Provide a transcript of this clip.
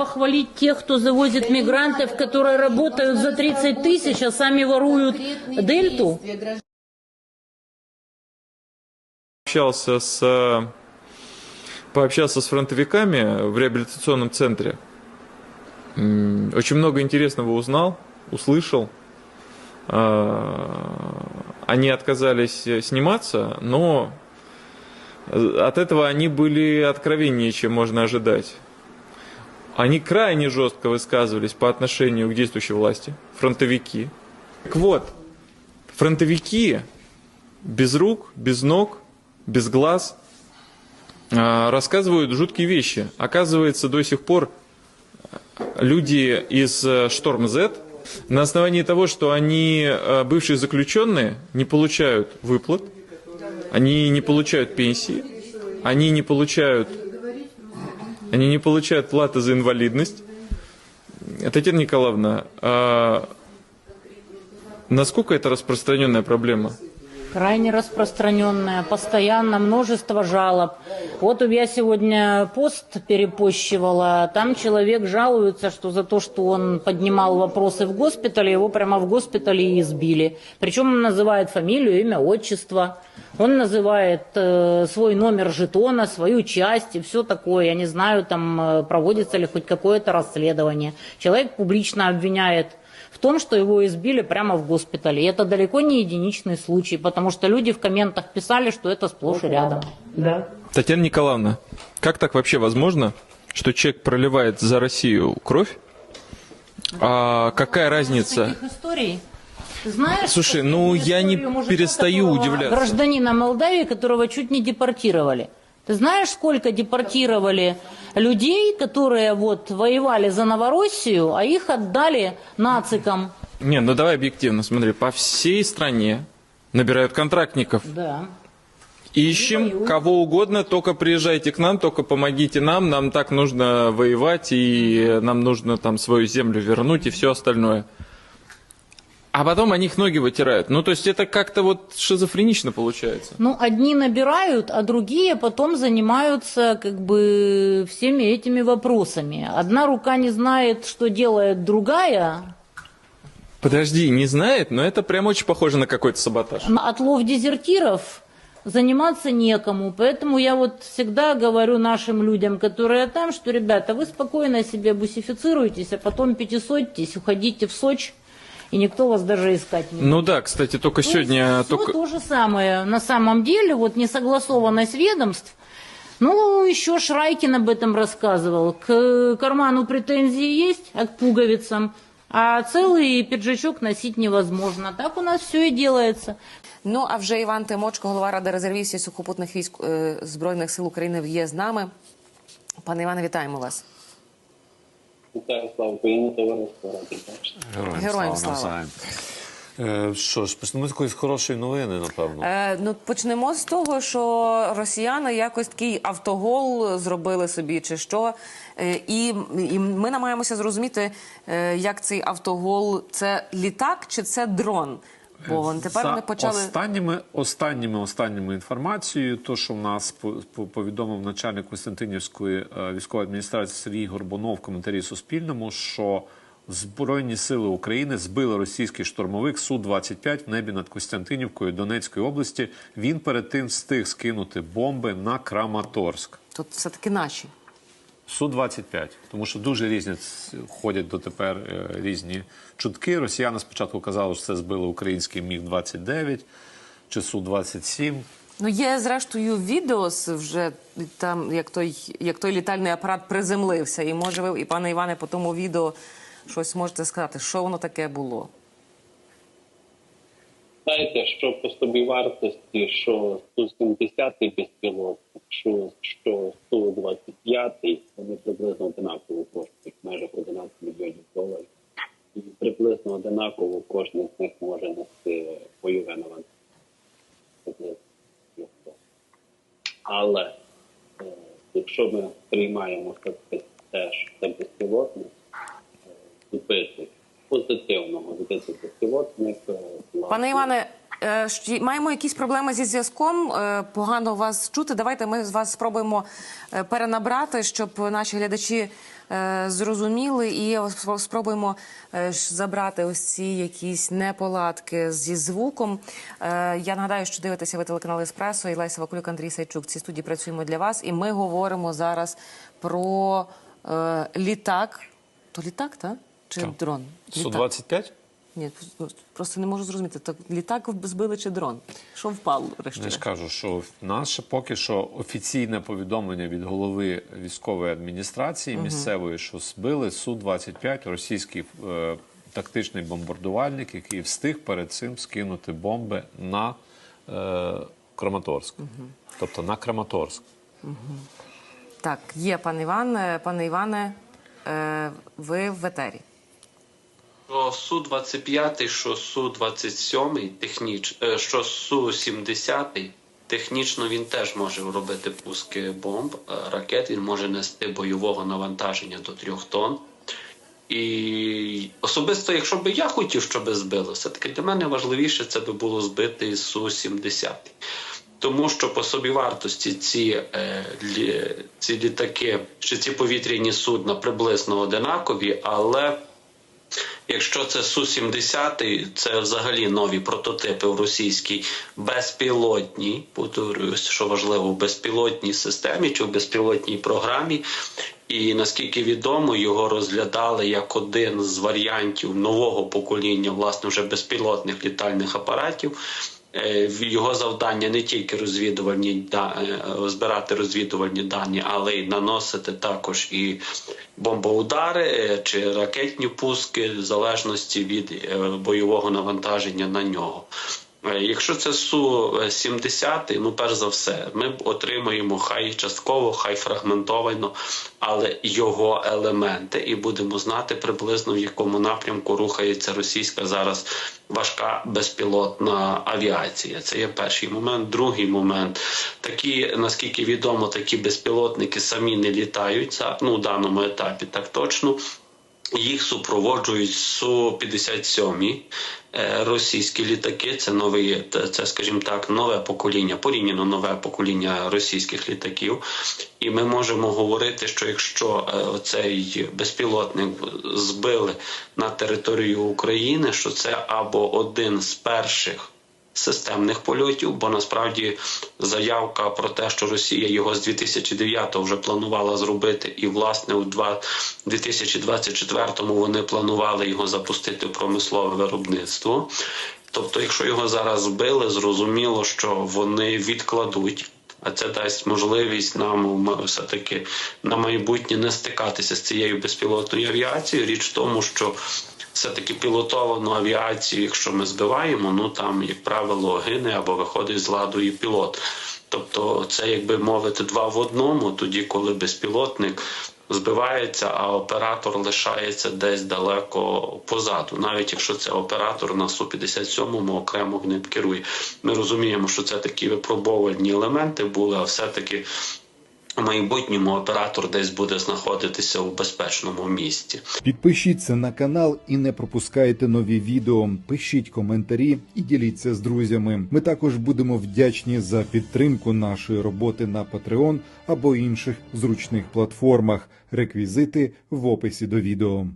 похвалить тех, кто завозит мигрантов, которые работают за 30 тысяч, а сами воруют дельту? общался с пообщался с фронтовиками в реабилитационном центре. Очень много интересного узнал, услышал. А, Они отказались сниматься, но от этого они были откровеннее, чем можно ожидать. Они крайне жестко высказывались по отношению к действующей власти, фронтовики. Так вот, фронтовики без рук, без ног, без глаз а, рассказывают жуткие вещи. Оказывается, до сих пор люди из э, Шторм Z на основании того, что они э, бывшие заключенные, не получают выплат, они не получают пенсии, они не получают, они не получают платы за инвалидность. Татьяна Николаевна, а насколько это распространенная проблема? Крайне распространенная, постоянно множество жалоб. Вот я сегодня пост перепощивала, там человек жалуется, что за то, что он поднимал вопросы в госпитале, его прямо в госпитале и избили. Причем он называет фамилию, имя, отчество. Он называет э, свой номер жетона, свою часть и все такое. Я не знаю, там э, проводится ли хоть какое-то расследование. Человек публично обвиняет в том, что его избили прямо в госпитале. И это далеко не единичный случай, потому что люди в комментах писали, что это сплошь и рядом. Да. Татьяна Николаевна, как так вообще возможно, что человек проливает за Россию кровь? А какая разница? Таких историй. Знаешь, Слушай, ну, я не перестаю удивляться. Гражданина Молдавии, которого чуть не депортировали. Ты знаешь, сколько депортировали людей, которые вот воевали за Новороссию, а их отдали нацикам? Не, ну давай объективно, смотри, по всей стране набирают контрактников. Да. Ищем кого угодно, только приезжайте к нам, только помогите нам, нам так нужно воевать, и нам нужно там свою землю вернуть и все остальное. А потом они их ноги вытирают. Ну, то есть это как-то вот шизофренично получается. Ну, одни набирают, а другие потом занимаются как бы всеми этими вопросами. Одна рука не знает, что делает другая. Подожди, не знает, но это прям очень похоже на какой-то саботаж. Отлов дезертиров заниматься некому. Поэтому я вот всегда говорю нашим людям, которые там, что, ребята, вы спокойно себе бусифицируйтесь, а потом пятисотитесь, уходите в Сочи, и никто вас даже искать не будет. Ну да, кстати, только сегодня... Все Только... то же самое. На самом деле, вот несогласованность ведомств, ну, еще Шрайкин об этом рассказывал. К карману претензии есть, а к пуговицам. А целый пиджачок носить невозможно. Так у нас все и делается. Ну а вже Іван Тимочко, голова ради резервістів сухопутних військ е, збройних сил України, є з нами. Пане Іване, вітаємо вас. Вітаю, слава Україні, товариство. Героям, Героям слава. слава. Е, що ж, почнемо з якоїсь хорошої новини, напевно. Е, ну почнемо з того, що росіяни якось такий автогол зробили собі, чи що. Е, і, і ми намагаємося зрозуміти, е, як цей автогол це літак чи це дрон. Бо тепер За вони почали. останніми, останніми, останніми інформацією, то, що в нас по- по- повідомив начальник Костянтинівської е, військової адміністрації Сергій Горбунов в коментарі Суспільному, що Збройні сили України збили російський штурмовик Су-25 в небі над Костянтинівкою Донецької області. Він перед тим встиг скинути бомби на Краматорськ. Тут все таки наші. Су-25, тому що дуже різні ходять дотепер е, різні чутки. Росіяни спочатку казали, що це збили український Міг-29 чи Су-27. Ну, є зрештою відео з вже там, як той, як той літальний апарат приземлився. І може ви, і пане Іване, по тому відео щось можете сказати, що воно таке було. Знаєте, що по собі вартості, що 170-й безпілотник, що, що 125-й, вони приблизно одинаково коштують, майже 11 мільйонів доларів. І приблизно одинаково кожен з них може нести бойове навантаження. Але е, якщо ми приймаємо це теж це безпілотник, е, збити позитивного збити безпілотник. е, Пане Іване, Е, Маємо якісь проблеми зі зв'язком. е, Погано вас чути. Давайте ми з вас спробуємо е, перенабрати, щоб наші глядачі зрозуміли, і спробуємо забрати ось ці якісь неполадки зі звуком. Я нагадаю, що дивитеся ви телеканал Еспресо і Леся Вакулюк, Андрій Сайчук. Ці студії працюємо для вас, і ми говоримо зараз про літак. То літак, так? Чи Так. дрон? Літак. Су-25? Ні, просто не можу зрозуміти. Так літак збили чи дрон? Що впало Я ж кажу, що в нас поки що офіційне повідомлення від голови військової адміністрації місцевої, що збили Су-25 російський е, тактичний бомбардувальник, який встиг перед цим скинути бомби на е, Краматорськ. Тобто на Краматорськ. Так, є пан Іван. Е, Пане Іване, е, ви в етері. Що Су-25, що Су-27, техніч, е, що Су-70, технічно він теж може робити пуски бомб, е, ракет, він може нести бойового навантаження до трьох тонн. І особисто, якщо б я хотів, щоб збило, все-таки для мене важливіше це би було збити Су-70. Тому що по собі вартості ці, е, лі, ці літаки чи ці повітряні судна приблизно одинакові, але Якщо це Су-70, це взагалі нові прототипи в російській безпілотній, повторююсь, що важливо, в безпілотній системі чи в безпілотній програмі. І наскільки відомо, його розглядали як один з варіантів нового покоління власне вже безпілотних літальних апаратів. Е, Його завдання не тільки розвідувальні е, збирати розвідувальні дані, але й наносити також і бомбоудари е, чи ракетні пуски в залежності від бойового навантаження на нього. Е, Якщо це Су-70, ну перш за все, ми отримуємо хай частково, хай фрагментовано, але його елементи, і будемо знати приблизно в якому напрямку рухається російська зараз важка безпілотна авіація. Це є перший момент. Другий момент такі, наскільки відомо, такі безпілотники самі не літають за ну, в даному етапі, так точно. Їх супроводжують Су-57 е, російські літаки. Це новий, це, це, скажімо так, нове покоління, порівняно нове покоління російських літаків. І ми можемо говорити, що якщо е, цей безпілотник збили на територію України, що це або один з перших системних польотів, бо насправді заявка про те, що Росія його з 2009 вже планувала зробити, і власне у два- 2024 вони планували його запустити в промислове виробництво. Тобто, якщо його зараз збили, зрозуміло, що вони відкладуть. А це дасть можливість нам все-таки на майбутнє не стикатися з цією безпілотною авіацією. Річ в тому, що все-таки пілотовану авіацію, якщо ми збиваємо, ну там, як правило, гине або виходить з ладу і пілот. Тобто, це, як би мовити, два в одному, тоді, коли безпілотник збивається, а оператор лишається десь далеко позаду, навіть якщо це оператор на Су-57 окремо ним керує. Ми розуміємо, що це такі випробовувальні елементи були, а все-таки в майбутньому оператор десь буде знаходитися у безпечному місці. Підпишіться на канал і не пропускайте нові відео. Пишіть коментарі і діліться з друзями. Ми також будемо вдячні за підтримку нашої роботи на Patreon або інших зручних платформах. Реквізити в описі до відео.